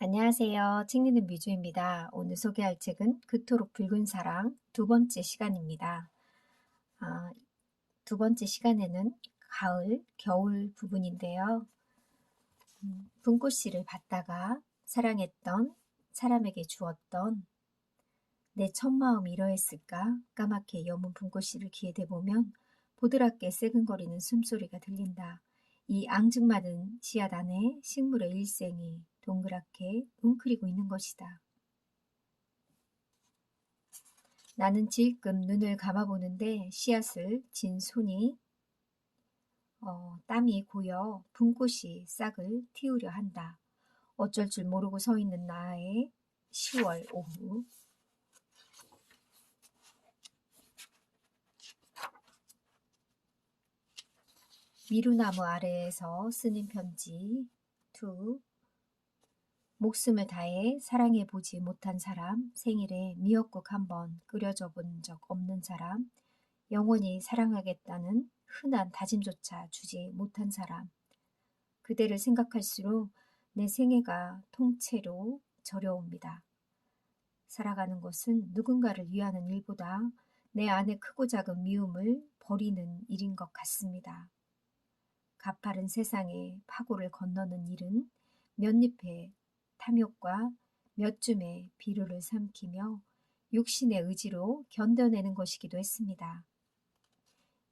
안녕하세요. 책 읽는 뮤주입니다. 오늘 소개할 책은 그토록 붉은 사랑 두 번째 시간입니다. 아, 두 번째 시간에는 가을, 겨울 부분인데요. 음, 분꽃씨를 받다가 사랑했던 사람에게 주었던 내 첫 마음이 이러했을까 까맣게 여문 분꽃씨를 귀에 대보면 보드랍게 새근거리는 숨소리가 들린다. 이 앙증맞은 씨앗 안에 식물의 일생이 동그랗게 웅크리고 있는 것이다. 나는 질끔 눈을 감아보는데 씨앗을 진 손이 어, 땀이 고여 분꽃이 싹을 틔우려 한다. 어쩔 줄 모르고 서 있는 나의 10월 오후 미루나무 아래에서 쓰는 편지 2 목숨을 다해 사랑해 보지 못한 사람, 생일에 미역국 한번 끓여줘 본 적 없는 사람, 영원히 사랑하겠다는 흔한 다짐조차 주지 못한 사람. 그대를 생각할수록 내 생애가 통째로 저려옵니다. 살아가는 것은 누군가를 위하는 일보다 내 안에 크고 작은 미움을 버리는 일인 것 같습니다. 가파른 세상에 파고를 건너는 일은 몇 잎의 탐욕과 몇 줌의 비루를 삼키며 육신의 의지로 견뎌내는 것이기도 했습니다.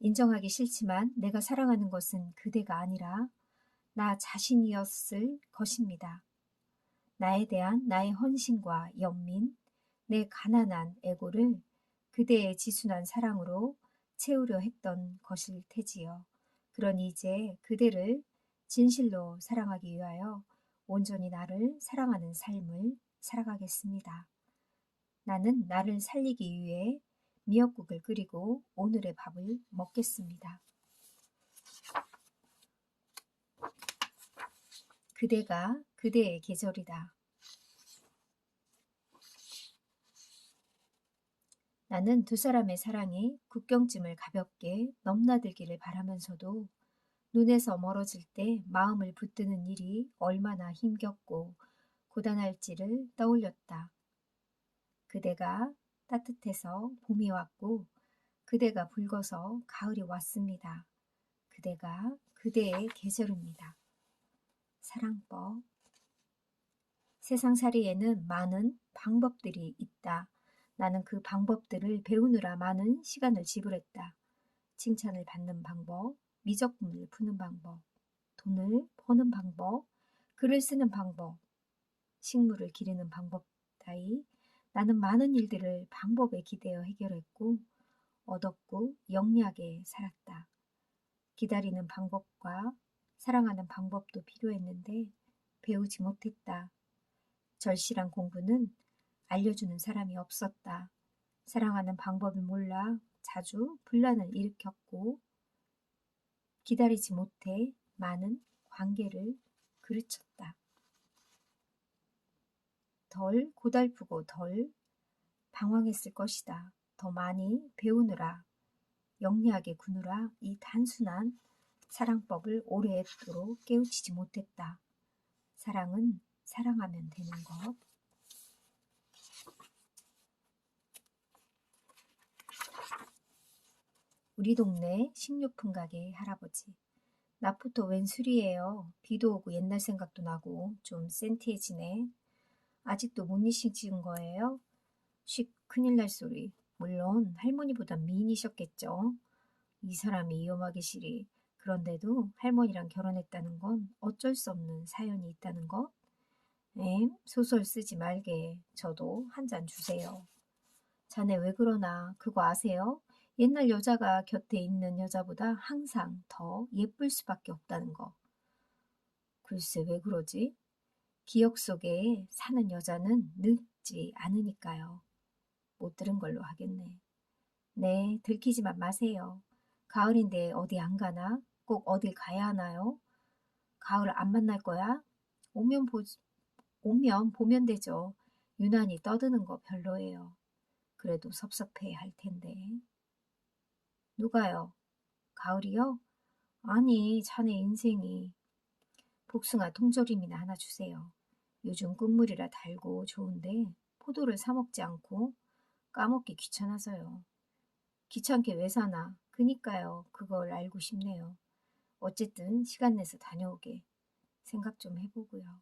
인정하기 싫지만 내가 사랑하는 것은 그대가 아니라 나 자신이었을 것입니다. 나에 대한 나의 헌신과 연민, 내 가난한 애고를 그대의 지순한 사랑으로 채우려 했던 것일 테지요. 그러니 이제 그대를 진실로 사랑하기 위하여 온전히 나를 사랑하는 삶을 살아가겠습니다. 나는 나를 살리기 위해 미역국을 끓이고 오늘의 밥을 먹겠습니다. 그대가 그대의 계절이다. 나는 두 사람의 사랑이 국경쯤을 가볍게 넘나들기를 바라면서도 눈에서 멀어질 때 마음을 붙드는 일이 얼마나 힘겹고 고단할지를 떠올렸다. 그대가 따뜻해서 봄이 왔고 그대가 붉어서 가을이 왔습니다. 그대가 그대의 계절입니다. 사랑법 세상살이에는 많은 방법들이 있다. 나는 그 방법들을 배우느라 많은 시간을 지불했다. 칭찬을 받는 방법, 미적분을 푸는 방법, 돈을 버는 방법, 글을 쓰는 방법, 식물을 기르는 방법 따위 나는 많은 일들을 방법에 기대어 해결했고 얻었고 영리하게 살았다. 기다리는 방법과 사랑하는 방법도 필요했는데 배우지 못했다. 절실한 공부는 알려주는 사람이 없었다. 사랑하는 방법을 몰라 자주 분란을 일으켰고 기다리지 못해 많은 관계를 그르쳤다. 덜 고달프고 덜 방황했을 것이다. 더 많이 배우느라 영리하게 구느라 이 단순한 사랑법을 오래도록 깨우치지 못했다. 사랑은 사랑하면 되는 것. 우리 동네 식료품 가게 할아버지. 낮부터 웬 술이에요. 비도 오고 옛날 생각도 나고 좀 센티해지네. 아직도 못니시 찍은 거예요? 쉿 큰일 날 소리. 물론 할머니보다 미인이셨겠죠. 이 사람이 위험하기 싫이. 그런데도 할머니랑 결혼했다는 건 어쩔 수 없는 사연이 있다는 것? 엠? 소설 쓰지 말게. 저도 한 잔 주세요. 자네 왜 그러나 그거 아세요? 옛날 여자가 곁에 있는 여자보다 항상 더 예쁠 수밖에 없다는 거. 글쎄 왜 그러지? 기억 속에 사는 여자는 늙지 않으니까요. 못 들은 걸로 하겠네. 네, 들키지만 마세요. 가을인데 어디 안 가나? 꼭 어딜 가야 하나요? 가을 안 만날 거야? 오면 보, 오면 보면 되죠. 유난히 떠드는 거 별로예요. 그래도 섭섭해 할 텐데. 누가요? 가을이요? 아니, 자네 인생이. 복숭아 통조림이나 하나 주세요. 요즘 끝물이라 달고 좋은데 포도를 사 먹지 않고 까먹기 귀찮아서요. 귀찮게 왜 사나? 그니까요. 그걸 알고 싶네요. 어쨌든 시간 내서 다녀오게 생각 좀 해보고요.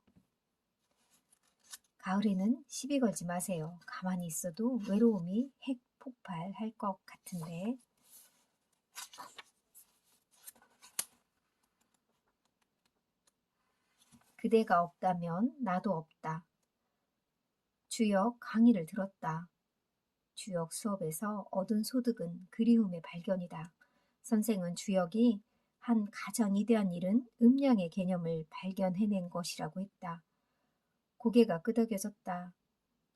가을에는 시비 걸지 마세요. 가만히 있어도 외로움이 핵 폭발할 것 같은데. 그대가 없다면 나도 없다. 주역 강의를 들었다. 주역 수업에서 얻은 소득은 그리움의 발견이다. 선생은 주역이 한 가장 이대한 일은 음량의 개념을 발견해낸 것이라고 했다. 고개가 끄덕여졌다.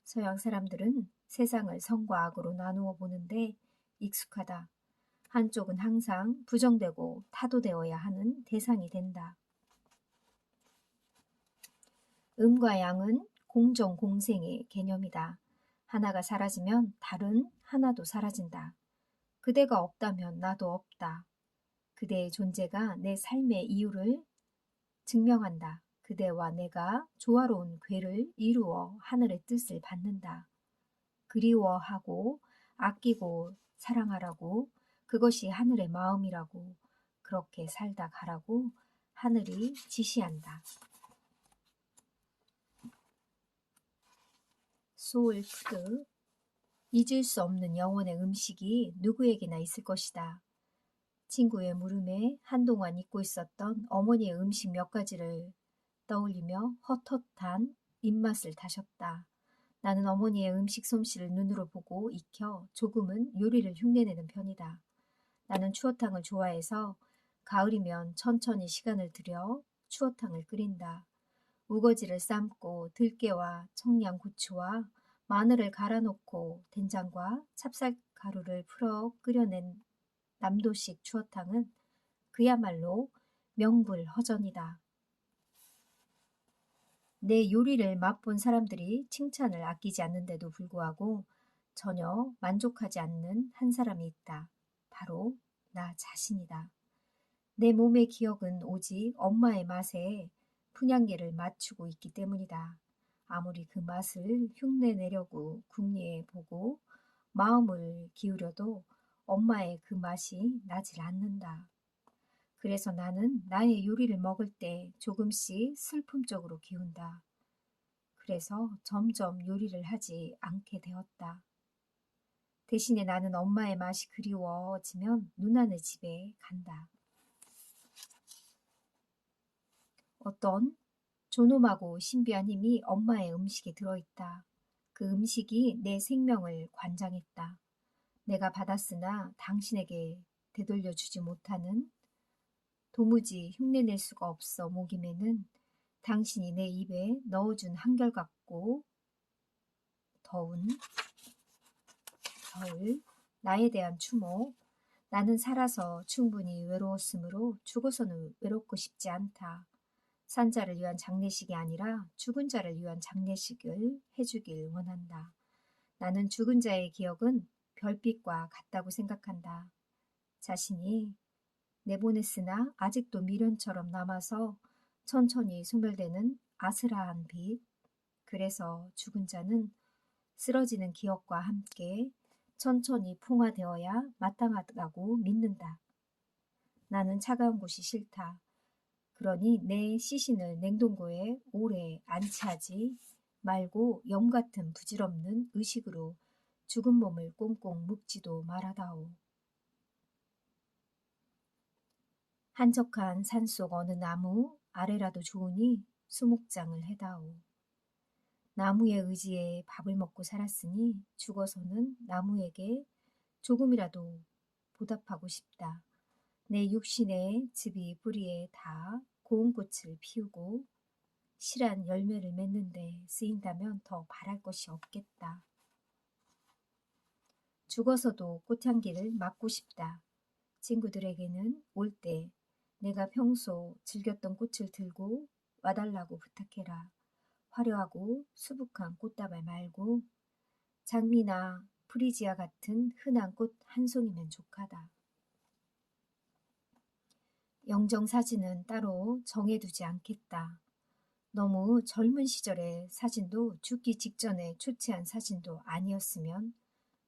서양 사람들은 세상을 성과 악으로 나누어 보는데 익숙하다. 한쪽은 항상 부정되고 타도되어야 하는 대상이 된다. 음과 양은 공정 공생의 개념이다. 하나가 사라지면 다른 하나도 사라진다. 그대가 없다면 나도 없다. 그대의 존재가 내 삶의 이유를 증명한다. 그대와 내가 조화로운 괴를 이루어 하늘의 뜻을 받는다. 그리워하고 아끼고 사랑하라고 그것이 하늘의 마음이라고 그렇게 살다 가라고 하늘이 지시한다. 소울푸드 잊을 수 없는 영혼의 음식이 누구에게나 있을 것이다. 친구의 물음에 한동안 잊고 있었던 어머니의 음식 몇 가지를 떠올리며 헛헛한 입맛을 다셨다. 나는 어머니의 음식 솜씨를 눈으로 보고 익혀 조금은 요리를 흉내내는 편이다. 나는 추어탕을 좋아해서 가을이면 천천히 시간을 들여 추어탕을 끓인다. 우거지를 삶고 들깨와 청양고추와 마늘을 갈아 놓고 된장과 찹쌀가루를 풀어 끓여낸 남도식 추어탕은 그야말로 명불허전이다. 내 요리를 맛본 사람들이 칭찬을 아끼지 않는데도 불구하고 전혀 만족하지 않는 한 사람이 있다. 바로 나 자신이다. 내 몸의 기억은 오직 엄마의 맛에 분양계를 맞추고 있기 때문이다. 아무리 그 맛을 흉내내려고 궁리해 보고 마음을 기울여도 엄마의 그 맛이 나질 않는다. 그래서 나는 나의 요리를 먹을 때 조금씩 슬픔 쪽으로 기운다. 그래서 점점 요리를 하지 않게 되었다. 대신에 나는 엄마의 맛이 그리워지면 누나네 집에 간다. 어떤 존엄하고 신비한 힘이 엄마의 음식에 들어있다. 그 음식이 내 생명을 관장했다. 내가 받았으나 당신에게 되돌려 주지 못하는 도무지 흉내낼 수가 없어 목임에는 당신이 내 입에 넣어준 한결같고 더운 겨울 나에 대한 추모 나는 살아서 충분히 외로웠으므로 죽어서는 외롭고 싶지 않다. 산 자를 위한 장례식이 아니라 죽은 자를 위한 장례식을 해주길 원한다. 나는 죽은 자의 기억은 별빛과 같다고 생각한다. 자신이 내보냈으나 아직도 미련처럼 남아서 천천히 소멸되는 아스라한 빛. 그래서 죽은 자는 쓰러지는 기억과 함께 천천히 풍화되어야 마땅하다고 믿는다. 나는 차가운 곳이 싫다. 그러니 내 시신을 냉동고에 오래 안치하지 말고 염 같은 부질없는 의식으로 죽은 몸을 꽁꽁 묶지도 말아다오. 한적한 산속 어느 나무 아래라도 좋으니 수목장을 해다오. 나무의 의지에 밥을 먹고 살았으니 죽어서는 나무에게 조금이라도 보답하고 싶다. 내 육신의 즙이 뿌리에 다 고운 꽃을 피우고 실한 열매를 맺는데 쓰인다면 더 바랄 것이 없겠다. 죽어서도 꽃향기를 맡고 싶다. 친구들에게는 올 때 내가 평소 즐겼던 꽃을 들고 와달라고 부탁해라. 화려하고 수북한 꽃다발 말고 장미나 프리지아 같은 흔한 꽃 한 송이면 족하다. 영정 사진은 따로 정해두지 않겠다. 너무 젊은 시절의 사진도 죽기 직전에 초췌한 사진도 아니었으면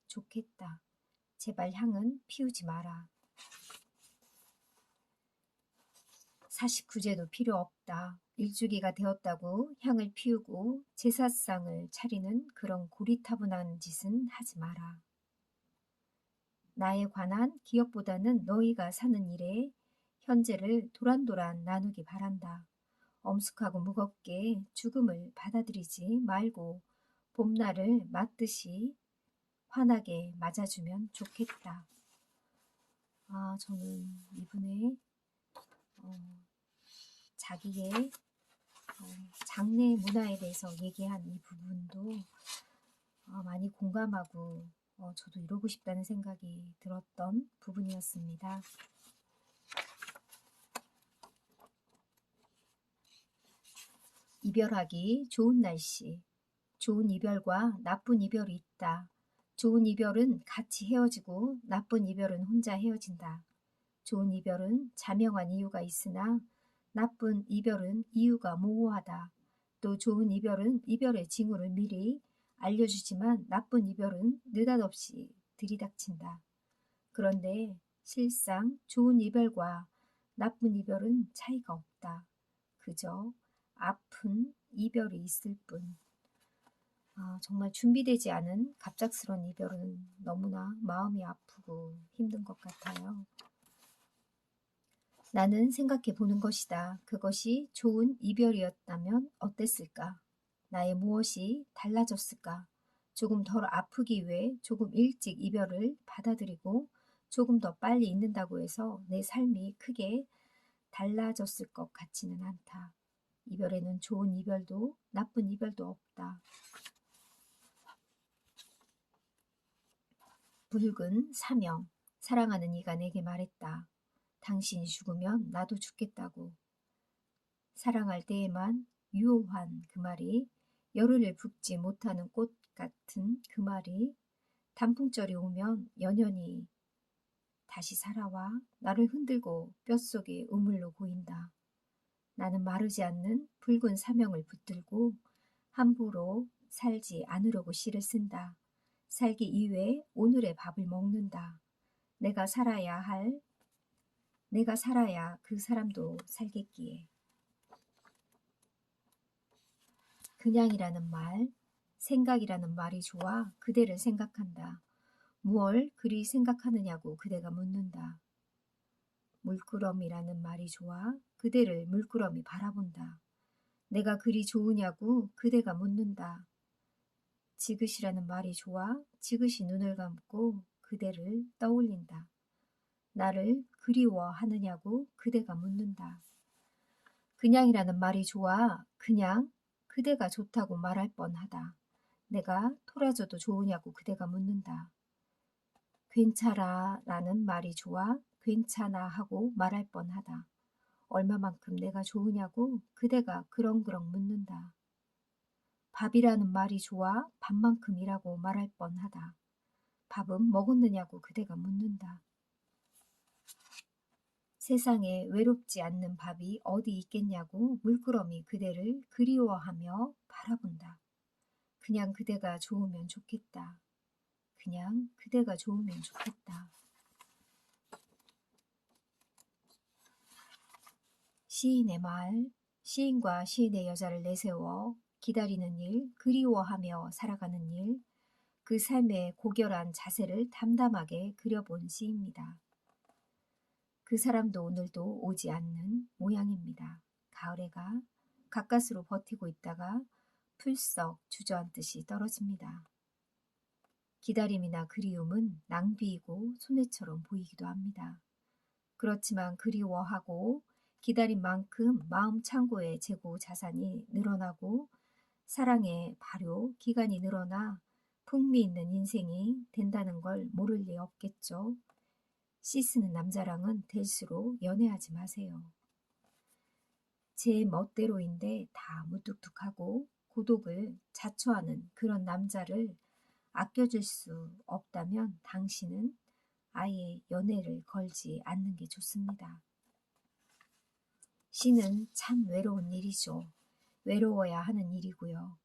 좋겠다. 제발 향은 피우지 마라. 49제도 필요 없다. 일주기가 되었다고 향을 피우고 제사상을 차리는 그런 고리타분한 짓은 하지 마라. 나에 관한 기억보다는 너희가 사는 일에 현재를 도란도란 나누기 바란다. 엄숙하고 무겁게 죽음을 받아들이지 말고 봄날을 맞듯이 환하게 맞아주면 좋겠다. 아, 저는 이분의 어, 자기의 어, 장례 문화에 대해서 얘기한 이 부분도 어, 많이 공감하고 어, 저도 이러고 싶다는 생각이 들었던 부분이었습니다. 이별하기 좋은 날씨. 좋은 이별과 나쁜 이별이 있다. 좋은 이별은 같이 헤어지고 나쁜 이별은 혼자 헤어진다. 좋은 이별은 자명한 이유가 있으나 나쁜 이별은 이유가 모호하다. 또 좋은 이별은 이별의 징후를 미리 알려주지만 나쁜 이별은 느닷없이 들이닥친다. 그런데 실상 좋은 이별과 나쁜 이별은 차이가 없다. 그저 아픈 이별이 있을 뿐. 아, 정말 준비되지 않은 갑작스런 이별은 너무나 마음이 아프고 힘든 것 같아요. 나는 생각해 보는 것이다. 그것이 좋은 이별이었다면 어땠을까? 나의 무엇이 달라졌을까? 조금 덜 아프기 위해 조금 일찍 이별을 받아들이고 조금 더 빨리 잊는다고 해서 내 삶이 크게 달라졌을 것 같지는 않다. 이별에는 좋은 이별도 나쁜 이별도 없다. 붉은 사명. 사랑하는 이가 내게 말했다. 당신이 죽으면 나도 죽겠다고. 사랑할 때에만 유효한 그 말이 열흘을 붓지 못하는 꽃 같은 그 말이 단풍절이 오면 연연히 다시 살아와 나를 흔들고 뼛속에 우물로 보인다. 나는 마르지 않는 붉은 사명을 붙들고 함부로 살지 않으려고 시를 쓴다. 살기 이외에 오늘의 밥을 먹는다. 내가 살아야 할, 내가 살아야 그 사람도 살겠기에. 그냥이라는 말, 생각이라는 말이 좋아 그대를 생각한다. 무얼 그리 생각하느냐고 그대가 묻는다. 물끄러미라는 말이 좋아 그대를 물끄러미 바라본다. 내가 그리 좋으냐고 그대가 묻는다. 지그시라는 말이 좋아 지그시 눈을 감고 그대를 떠올린다. 나를 그리워하느냐고 그대가 묻는다. 그냥이라는 말이 좋아 그냥 그대가 좋다고 말할 뻔하다. 내가 토라져도 좋으냐고 그대가 묻는다. 괜찮아 라는 말이 좋아 괜찮아 하고 말할 뻔하다. 얼마만큼 내가 좋으냐고 그대가 그렁그렁 묻는다. 밥이라는 말이 좋아 밥만큼이라고 말할 뻔하다. 밥은 먹었느냐고 그대가 묻는다. 세상에 외롭지 않는 밥이 어디 있겠냐고 물끄러미 그대를 그리워하며 바라본다. 그냥 그대가 좋으면 좋겠다. 그냥 그대가 좋으면 좋겠다. 시인의 말, 시인과 시인의 여자를 내세워 기다리는 일, 그리워하며 살아가는 일, 그 삶의 고결한 자세를 담담하게 그려본 시입니다. 그 사람도 오늘도 오지 않는 모양입니다. 가을에가 가까스로 버티고 있다가 풀썩 주저앉듯이 떨어집니다. 기다림이나 그리움은 낭비이고 손해처럼 보이기도 합니다. 그렇지만 그리워하고 기다린 만큼 마음 창고의 재고 자산이 늘어나고 사랑의 발효 기간이 늘어나 풍미 있는 인생이 된다는 걸 모를 리 없겠죠. 씻쓰는 남자랑은 될수록 연애하지 마세요. 제 멋대로인데 다 무뚝뚝하고 고독을 자초하는 그런 남자를 아껴줄 수 없다면 당신은 아예 연애를 걸지 않는 게 좋습니다. 시는 참 외로운 일이죠. 외로워야 하는 일이고요.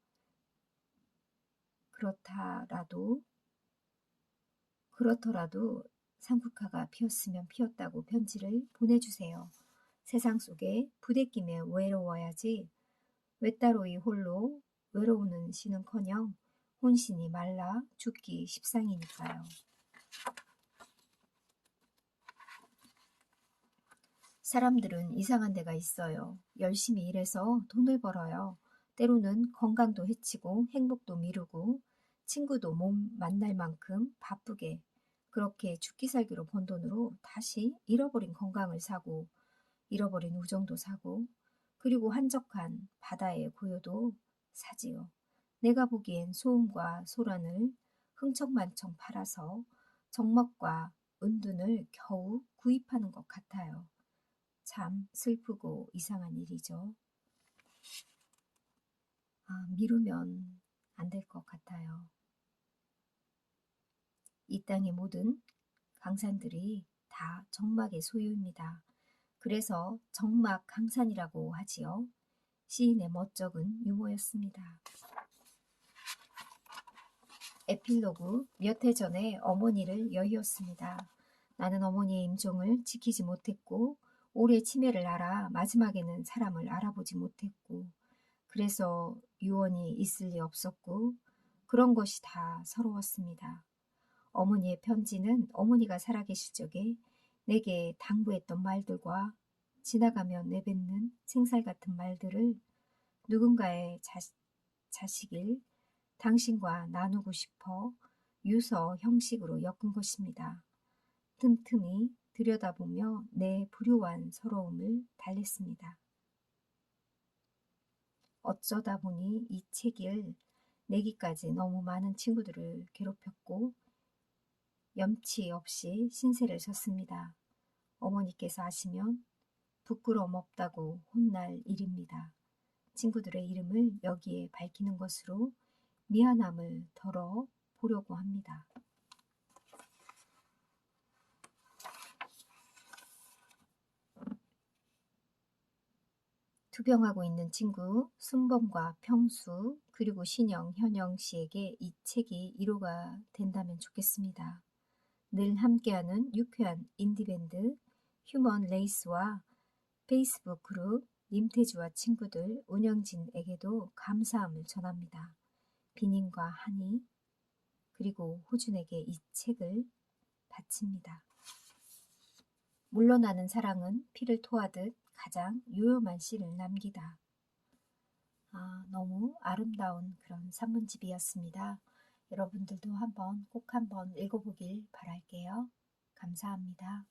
그렇다라도 그렇더라도 삼국화가 피었으면 피었다고 편지를 보내주세요. 세상 속에 부대끼며 외로워야지 외따로이 홀로 외로우는 시는커녕 혼신이 말라 죽기 십상이니까요. 사람들은 이상한 데가 있어요. 열심히 일해서 돈을 벌어요. 때로는 건강도 해치고 행복도 미루고 친구도 몸 만날 만큼 바쁘게 그렇게 죽기 살기로 번 돈으로 다시 잃어버린 건강을 사고 잃어버린 우정도 사고 그리고 한적한 바다의 고요도 사지요. 내가 보기엔 소음과 소란을 흥청만청 팔아서 정먹과 은둔을 겨우 구입하는 것 같아요. 참 슬프고 이상한 일이죠. 아, 미루면 안 될 것 같아요. 이 땅의 모든 강산들이 다 정막의 소유입니다. 그래서 정막 강산이라고 하지요. 시인의 멋쩍은 유머였습니다. 에필로그 몇 해 전에 어머니를 여의었습니다. 나는 어머니의 임종을 지키지 못했고 오래 치매를 알아 마지막에는 사람을 알아보지 못했고 그래서 유언이 있을 리 없었고 그런 것이 다 서러웠습니다. 어머니의 편지는 어머니가 살아계실 적에 내게 당부했던 말들과 지나가며 내뱉는 생살 같은 말들을 누군가의 자, 자식일 당신과 나누고 싶어 유서 형식으로 엮은 것입니다. 틈틈이 들여다보며 내 불효한 서러움을 달랬습니다. 어쩌다 보니 이 책을 내기까지 너무 많은 친구들을 괴롭혔고 염치 없이 신세를 졌습니다. 어머니께서 아시면 부끄러움 없다고 혼날 일입니다. 친구들의 이름을 여기에 밝히는 것으로 미안함을 덜어 보려고 합니다. 투병하고 있는 친구 순범과 평수 그리고 신영, 현영 씨에게 이 책이 위로가 된다면 좋겠습니다. 늘 함께하는 유쾌한 인디밴드 휴먼 레이스와 페이스북 그룹 님태주와 친구들 운영진에게도 감사함을 전합니다. 비님과 한이 그리고 호준에게 이 책을 바칩니다. 물러나는 사랑은 피를 토하듯 가장 요염한 씨를 남기다. 아, 너무 아름다운 그런 산문집이었습니다. 여러분들도 한번 꼭 한번 읽어보길 바랄게요. 감사합니다.